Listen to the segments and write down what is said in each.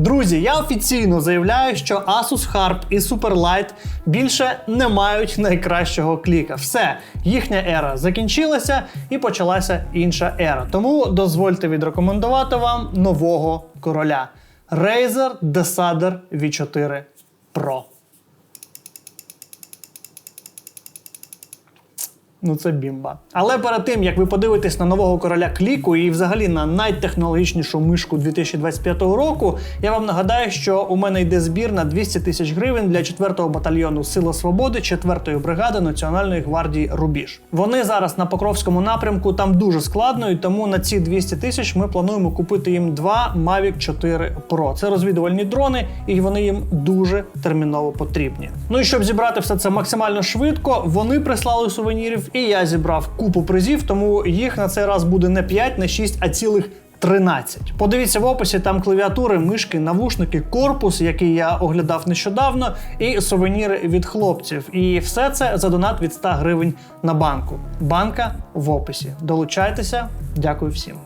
Друзі, я офіційно заявляю, що Asus Harp і Superlight більше не мають найкращого кліка. Все, їхня ера закінчилася і почалася інша ера. Тому дозвольте відрекомендувати вам нового короля Razer Desader V4 Pro. Ну, це бімба. Але перед тим як ви подивитесь на нового короля кліку і взагалі на найтехнологічнішу мишку 2025 року, я вам нагадаю, що у мене йде збір на 200 тисяч гривень для 4-го батальйону Сила Свободи 4-ї бригади Національної гвардії Рубіж. Вони зараз на Покровському напрямку, там дуже складно, і тому на ці 200 тисяч ми плануємо купити їм два Mavic 4 Pro. Це розвідувальні дрони, і вони їм дуже терміново потрібні. Ну і щоб зібрати все це максимально швидко, вони прислали сувенірів, і я зібрав купу призів, тому їх на цей раз буде не 5, не 6, а цілих 13. Подивіться в описі, там клавіатури, мишки, навушники, корпус, який я оглядав нещодавно, і сувеніри від хлопців. І все це за донат від 100 гривень на банку. Банка в описі. Долучайтеся. Дякую всім.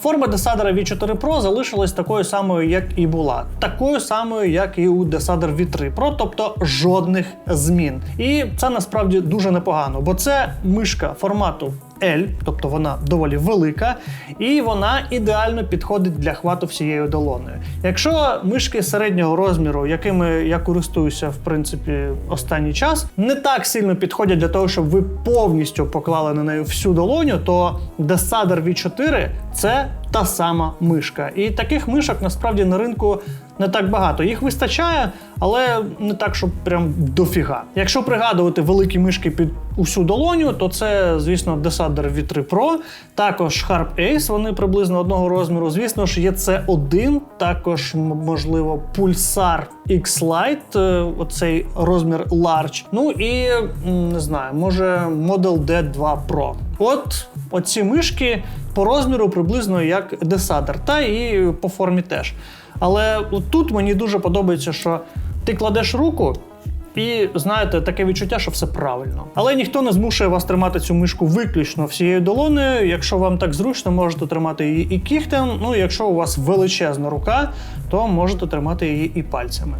Форма десадера V4 Pro залишилась такою самою, як і була, такою самою, як і у Desader V3 Pro, тобто жодних змін. І це насправді дуже непогано, бо це мишка формату L, тобто вона доволі велика, і вона ідеально підходить для хвату всією долоною. Якщо мишки середнього розміру, якими я користуюся в принципі останній час, не так сильно підходять для того, щоб ви повністю поклали на неї всю долоню, то Desader V4 це та сама мишка. І таких мишок насправді на ринку не так багато. Їх вистачає, але не так, щоб прям дофіга. Якщо пригадувати великі мишки під усю долоню, то це, звісно, Desader V3 Pro, також Harp Ace, вони приблизно одного розміру. Звісно ж, є це 1 також, можливо, Pulsar X-Lite, е, оцей розмір Large. Ну і не знаю, може Model D2 Pro. От оці мишки по розміру приблизно як Desader, та і по формі теж. Але тут мені дуже подобається, що ти кладеш руку. І знаєте, таке відчуття, що все правильно. Але ніхто не змушує вас тримати цю мишку виключно всією долонею. Якщо вам так зручно, можете тримати її і кігтем. Ну, якщо у вас величезна рука, то можете тримати її і пальцями.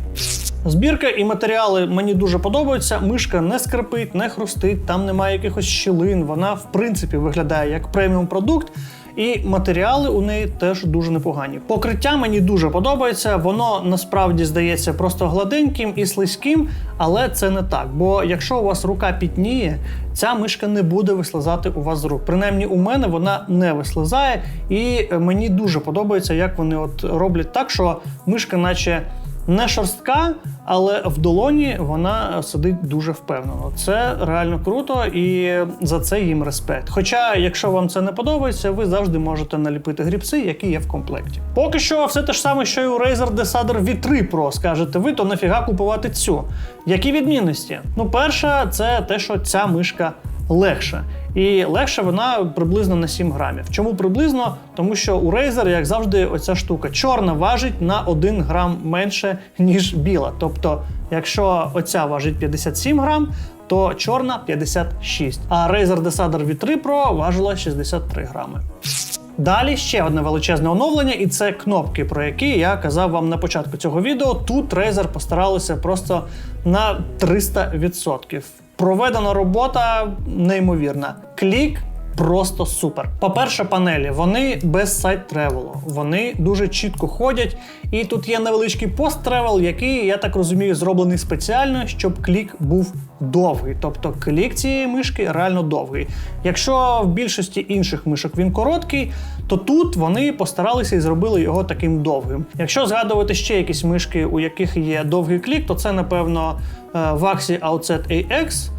Збірка і матеріали мені дуже подобаються. Мишка не скрипить, не хрустить, там немає якихось щілин. Вона в принципі виглядає як преміум продукт. І матеріали у неї теж дуже непогані. Покриття мені дуже подобається. Воно насправді здається просто гладеньким і слизьким, але це не так. Бо якщо у вас рука пітніє, ця мишка не буде вислизати у вас з рук. Принаймні, у мене вона не вислизає, і мені дуже подобається, як вони от роблять так, що мишка, наче не шорстка, але в долоні вона сидить дуже впевнено. Це реально круто, і за це їм респект. Хоча, якщо вам це не подобається, ви завжди можете наліпити грібси, які є в комплекті. Поки що, все те ж саме, що і у Razer Desader V3 Pro, скажете ви, то нафіга купувати цю. Які відмінності? Ну, перша, це те, що ця мишка легша. І легша вона приблизно на 7 грамів. Чому приблизно? Тому що у Razer, як завжди, оця штука чорна важить на 1 грам менше, ніж біла. Тобто, якщо оця важить 57 грам, то чорна 56. А Razer Desader V3 Pro важила 63 грами. Далі ще одне величезне оновлення, і це кнопки, про які я казав вам на початку цього відео. Тут Razer постаралися просто на 300%. Проведена робота неймовірна. Клік. Просто супер. По-перше, панелі вони без сайт тревелу. Вони дуже чітко ходять. І тут є невеличкий пост тревел, який, я так розумію, зроблений спеціально, щоб клік був довгий. Тобто клік цієї мишки реально довгий. Якщо в більшості інших мишок він короткий, то тут вони постаралися і зробили його таким довгим. Якщо згадувати ще якісь мишки, у яких є довгий клік, то це, напевно, е, Vaxi Outset AX,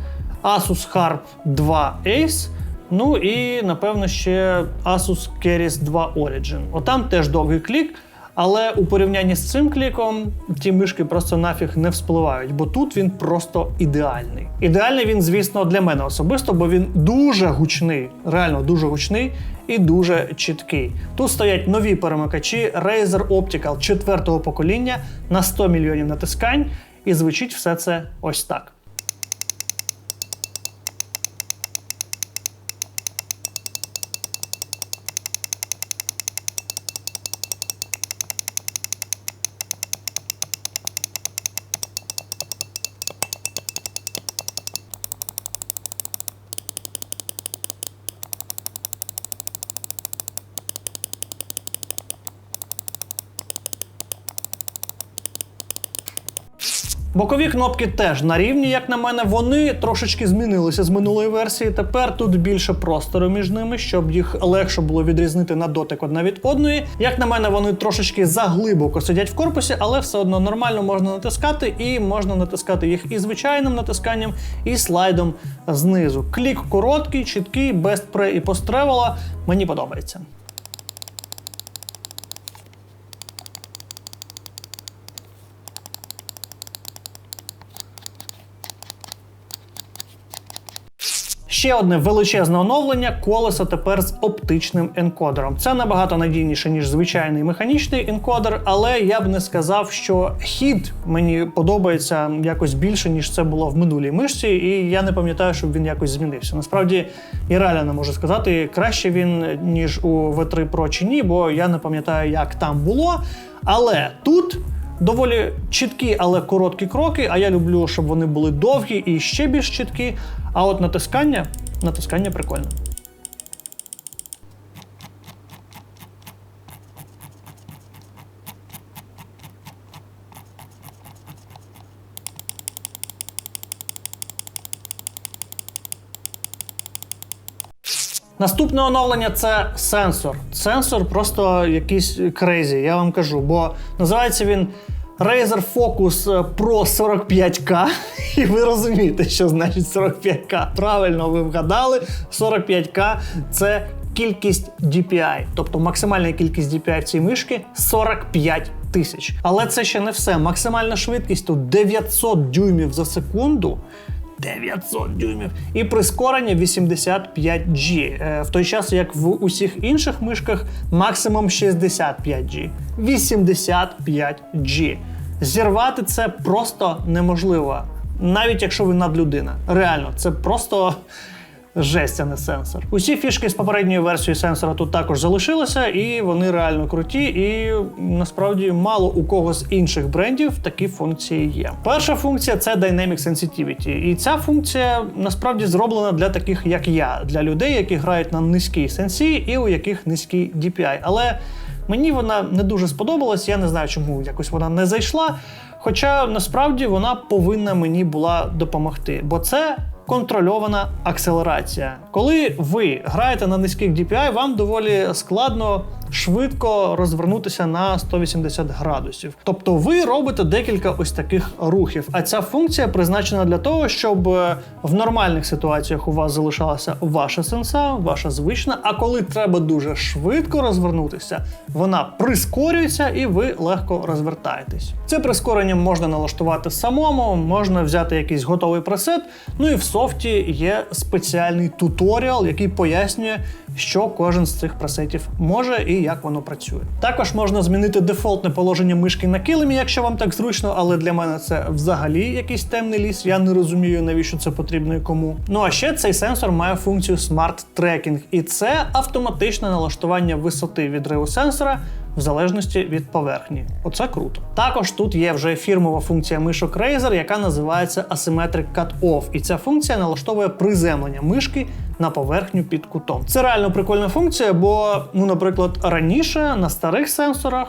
Asus Harp 2 Ace. Ну і напевно ще Asus Keris 2 Origin. Отам теж довгий клік, але у порівнянні з цим кліком ті мишки просто нафіг не вспливають, бо тут він просто ідеальний. Ідеальний він, звісно, для мене особисто, бо він дуже гучний, реально дуже гучний і дуже чіткий. Тут стоять нові перемикачі Razer Optical 4-го покоління на 100 мільйонів натискань, і звучить все це ось так. Бокові кнопки теж на рівні, як на мене, вони трошечки змінилися з минулої версії. Тепер тут більше простору між ними, щоб їх легше було відрізнити на дотик одна від одної. Як на мене, вони трошечки заглибоко сидять в корпусі, але все одно нормально можна натискати, і можна натискати їх і звичайним натисканням, і слайдом знизу. Клік короткий, чіткий, без пре і постревела. Мені подобається. Ще одне величезне оновлення колеса тепер з оптичним енкодером. Це набагато надійніше, ніж звичайний механічний енкодер, але я б не сказав, що хід мені подобається якось більше, ніж це було в минулій мишці, і я не пам'ятаю, щоб він якось змінився. Насправді я реально можу сказати, краще він, ніж у V3 Pro чи ні, бо я не пам'ятаю, як там було. Але тут. Доволі чіткі, але короткі кроки. А я люблю, щоб вони були довгі і ще більш чіткі. А от натискання, натискання прикольне. Наступне оновлення це сенсор. Сенсор просто якийсь крейзі, я вам кажу, бо називається він Razer Focus Pro 45K. І ви розумієте, що значить 45K. Правильно, ви вгадали. 45K це кількість DPI, тобто максимальна кількість DPI цій мишки 45 тисяч. Але це ще не все. Максимальна швидкість тут 900 дюймів за секунду. 900 дюймів і прискорення 85G, Е, в той час як в усіх інших мишках максимум 65G. 85G. Зірвати це просто неможливо, навіть якщо ви надлюдина. Реально, це просто жесть, а не сенсор. Усі фішки з попередньої версії сенсора тут також залишилися, і вони реально круті. І насправді мало у кого з інших брендів такі функції є. Перша функція це Dynamic Sensitivity. І ця функція насправді зроблена для таких, як я, для людей, які грають на низькій сенсі і у яких низький DPI. Але мені вона не дуже сподобалась. Я не знаю, чому якось вона не зайшла. Хоча насправді вона повинна мені була допомогти, бо це контрольована акселерація. Коли ви граєте на низьких DPI, вам доволі складно швидко розвернутися на 180 градусів. Тобто ви робите декілька ось таких рухів. А ця функція призначена для того, щоб е, в нормальних ситуаціях у вас залишалася ваша сенса, ваша звична. А коли треба дуже швидко розвернутися, вона прискорюється і ви легко розвертаєтесь. Це прискорення можна налаштувати самому, можна взяти якийсь готовий пресет. Ну і в софті є спеціальний туторіал, який пояснює, що кожен з цих пресетів може і як воно працює. Також можна змінити дефолтне положення мишки на килимі, якщо вам так зручно, але для мене це взагалі якийсь темний ліс. Я не розумію, навіщо це потрібно і кому. Ну а ще цей сенсор має функцію Smart Tracking, і це автоматичне налаштування висоти відриву сенсора. В залежності від поверхні, оце круто. Також тут є вже фірмова функція мишок Razer, яка називається Asymmetric Cut-Off. І ця функція налаштовує приземлення мишки на поверхню під кутом. Це реально прикольна функція, бо, ну, наприклад, раніше на старих сенсорах.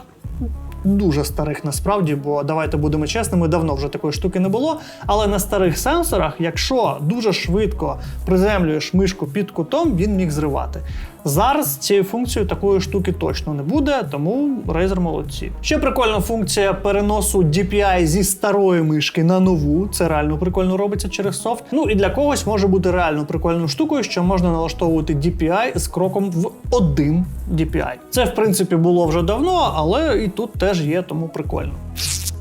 Дуже старих насправді, бо давайте будемо чесними, давно вже такої штуки не було. Але на старих сенсорах, якщо дуже швидко приземлюєш мишку під кутом, він міг зривати. Зараз цією функцією такої штуки точно не буде, тому Razer молодці. Ще прикольна функція переносу DPI зі старої мишки на нову. Це реально прикольно робиться через софт. Ну і для когось може бути реально прикольною штукою, що можна налаштовувати DPI з кроком в один DPI. Це в принципі було вже давно, але і тут теж є, тому прикольно.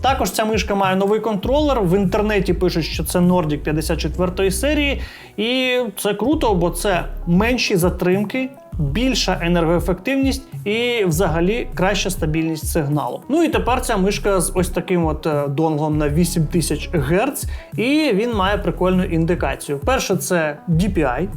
Також ця мишка має новий контролер. В інтернеті пишуть, що це Nordic 54 серії, і це круто, бо це менші затримки. Більша енергоефективність і взагалі краща стабільність сигналу. Ну і тепер ця мишка з ось таким от е, донглом на 8000 Гц, і він має прикольну індикацію. Перше, це DPI.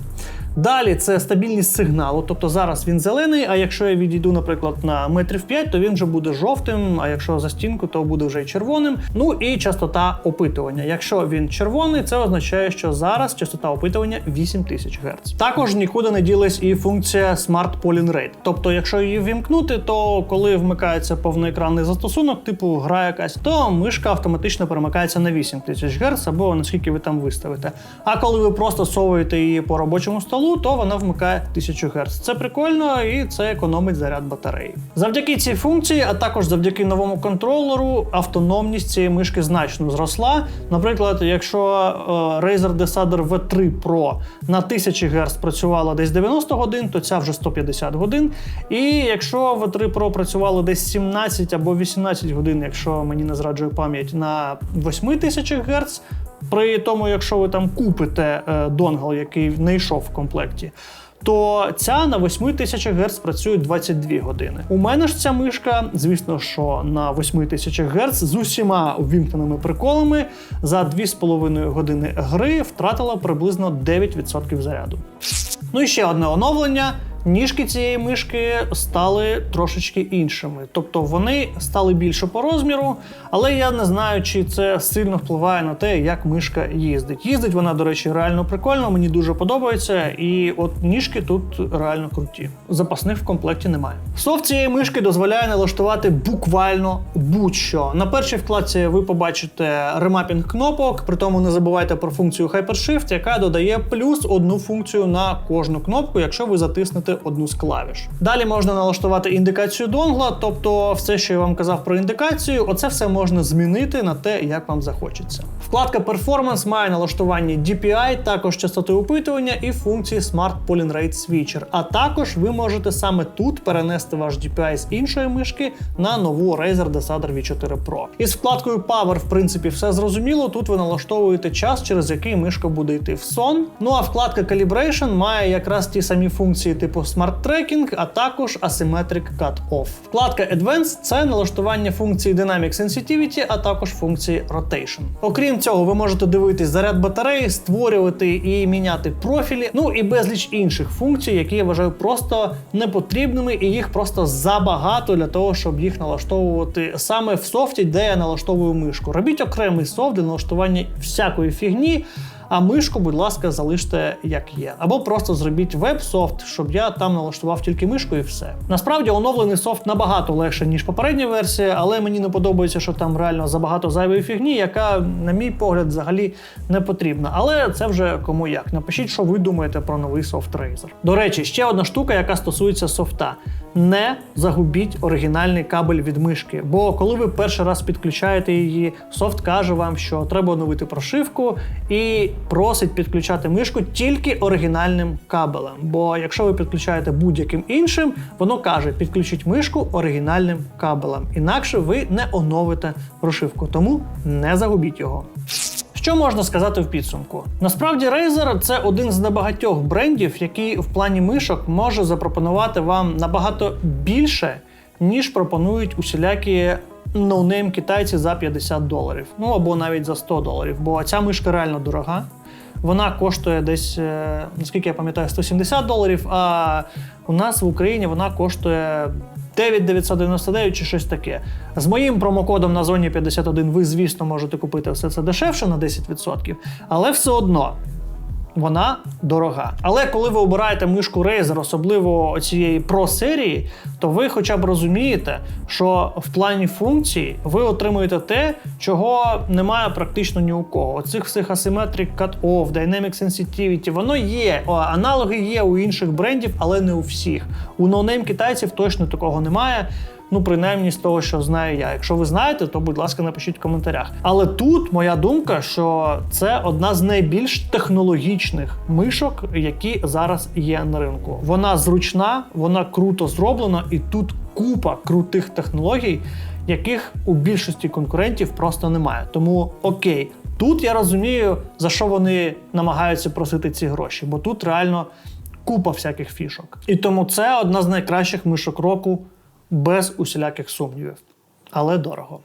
Далі це стабільність сигналу, тобто зараз він зелений, а якщо я відійду, наприклад, на метрів 5, то він вже буде жовтим, а якщо за стінку, то буде вже й червоним. Ну і частота опитування. Якщо він червоний, це означає, що зараз частота опитування 8000 Гц. Також нікуди не ділась і функція Smart Polling Rate. Тобто, якщо її вімкнути, то коли вмикається повноекранний застосунок, типу гра якась, то мишка автоматично перемикається на 8000 Гц або наскільки ви там виставите. А коли ви просто совуєте її по робочому столу, то вона вмикає 1000 Гц. Це прикольно і це економить заряд батареї. Завдяки цій функції, а також завдяки новому контролеру, автономність цієї мишки значно зросла. Наприклад, якщо е, Razer Decider V3 Pro на 1000 Гц працювала десь 90 годин, то ця вже 150 годин. І якщо V3 Pro працювало десь 17 або 18 годин, якщо мені не зраджує пам'ять, на 8000 Гц, при тому, якщо ви там купите е, донгл, який не йшов в комплекті, то ця на 8000 Гц працює 22 години. У мене ж ця мишка, звісно, що на 8000 Гц з усіма увімкненими приколами за 2,5 години гри втратила приблизно 9% заряду. Ну і ще одне оновлення. Ніжки цієї мишки стали трошечки іншими, тобто вони стали більше по розміру, але я не знаю, чи це сильно впливає на те, як мишка їздить. Їздить вона, до речі, реально прикольно, мені дуже подобається, і от ніжки тут реально круті. Запасних в комплекті немає. Софт цієї мишки дозволяє налаштувати буквально будь-що. На першій вкладці ви побачите ремапінг кнопок, при тому не забувайте про функцію Hypershift, яка додає плюс одну функцію на кожну кнопку, якщо ви затиснете одну з клавіш. Далі можна налаштувати індикацію донгла, тобто все, що я вам казав про індикацію, оце все можна змінити на те, як вам захочеться. Вкладка Performance має налаштування DPI, також частоти опитування і функції Smart Polling Rate Switcher. А також ви можете саме тут перенести ваш DPI з іншої мишки на нову Razer Decider V4 Pro. Із вкладкою Power, в принципі, все зрозуміло. Тут ви налаштовуєте час, через який мишка буде йти в сон. Ну а вкладка Calibration має якраз ті самі функції типу Smart Tracking, а також Asymmetric Cut Off. Вкладка Advanced – це налаштування функції Dynamic Sensitivity, а також функції Rotation. Окрім цього, ви можете дивитись заряд батареї, створювати і міняти профілі, ну і безліч інших функцій, які я вважаю просто непотрібними, і їх просто забагато для того, щоб їх налаштовувати саме в софті, де я налаштовую мишку. Робіть окремий софт для налаштування всякої фігні. А мишку, будь ласка, залиште як є. Або просто зробіть веб-софт, щоб я там налаштував тільки мишку і все. Насправді оновлений софт набагато легше, ніж попередня версія, але мені не подобається, що там реально забагато зайвої фігні, яка, на мій погляд, взагалі не потрібна. Але це вже кому як. Напишіть, що ви думаєте про новий софт Razer. До речі, ще одна штука, яка стосується софта. Не загубіть оригінальний кабель від мишки, бо коли ви перший раз підключаєте її, софт каже вам, що треба оновити прошивку і просить підключати мишку тільки оригінальним кабелем. Бо якщо ви підключаєте будь-яким іншим, воно каже: підключіть мишку оригінальним кабелем. Інакше ви не оновите прошивку, тому не загубіть його. Що можна сказати в підсумку? Насправді Razer це один з небагатьох брендів, який в плані мишок може запропонувати вам набагато більше, ніж пропонують усілякі ноунейм китайці за 50 доларів. Ну або навіть за 100 доларів, бо ця мишка реально дорога. Вона коштує десь, е, наскільки я пам'ятаю, 170 доларів. А у нас в Україні вона коштує 9999 чи щось таке. З моїм промокодом на зоні 51 ви, звісно, можете купити все це дешевше на 10%, але все одно. Вона дорога. Але коли ви обираєте мишку Razer, особливо цієї Pro серії, то ви хоча б розумієте, що в плані функцій ви отримуєте те, чого немає практично ні у кого. Оцих всіх Asymmetric Cut-Off, Dynamic Sensitivity, воно є. Аналоги є у інших брендів, але не у всіх. У ноунейм китайців точно такого немає. Ну, принаймні з того, що знаю я. Якщо ви знаєте, то будь ласка, напишіть в коментарях. Але тут моя думка, що це одна з найбільш технологічних мишок, які зараз є на ринку. Вона зручна, вона круто зроблена, і тут купа крутих технологій, яких у більшості конкурентів просто немає. Тому окей, тут я розумію, за що вони намагаються просити ці гроші, бо тут реально купа всяких фішок. І тому це одна з найкращих мишок року без усіляких сумнівів. Але дорого.